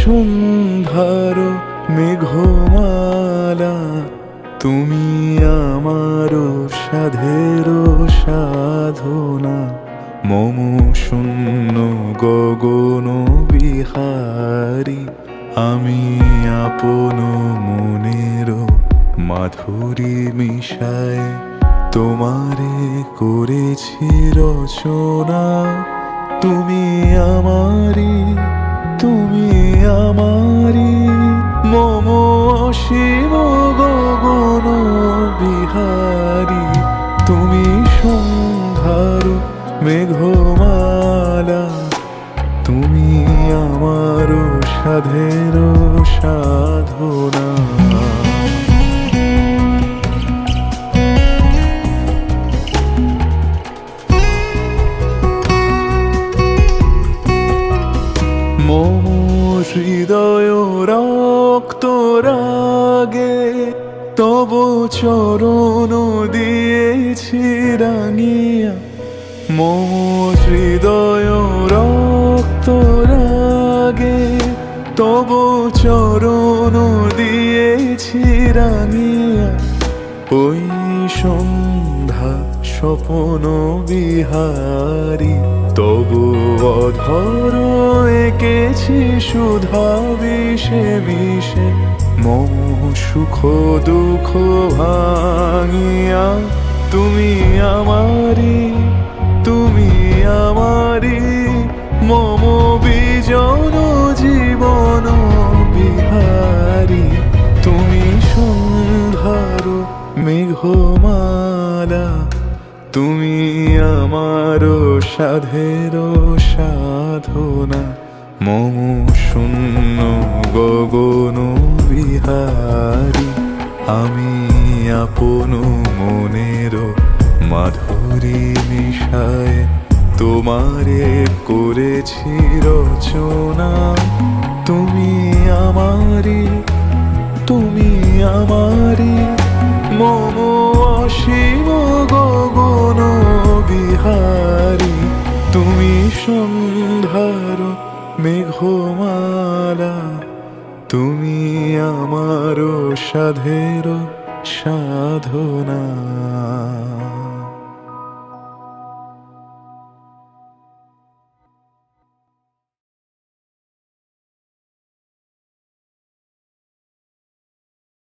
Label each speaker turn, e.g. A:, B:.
A: সন্ধ্যার মেঘমালা, তুমি আমার সাধের সাধনা। মম শূন্য গগন বিহারী, আমি আপন মনের মাধুরী মিশায় তোমারে করেছি রচনা, তুমি আমারি তুমি আমারি মম অসীম গগন বিহারি। তুমি সন্ধ্যার মেঘমালা। তুমি আমার সাধের সাধনা। রক্ত রাগে তব চরণ দিয়েছি রাঙিয়া। মম হৃদয় রক্ত রাগে তব চরণ দিয়েছি রাঙিয়া। ওই সন্ধ্যা স্বপন বিহারী। তবু অধর এঁকেছি সুধা বিষে বিষে। মম সুখ দুঃখ ভাঙিয়া তুমি আমারি তুমি আমারি। মম বিজন জীবন বিহারী। তুমি সন্ধ্যার মেঘমালা তুমি আমার সাধের সাধনা। মম শূন্য গগন বিহারী। আমি আপন মনের মাধুরী মিশায় তোমারে করেছি রচনা। তুমি আমারি তুমি আমারি মম অসীম বিহারী তুমি সন্ধ্যার মেঘমালা তুমি আমার সাধের সাধনা।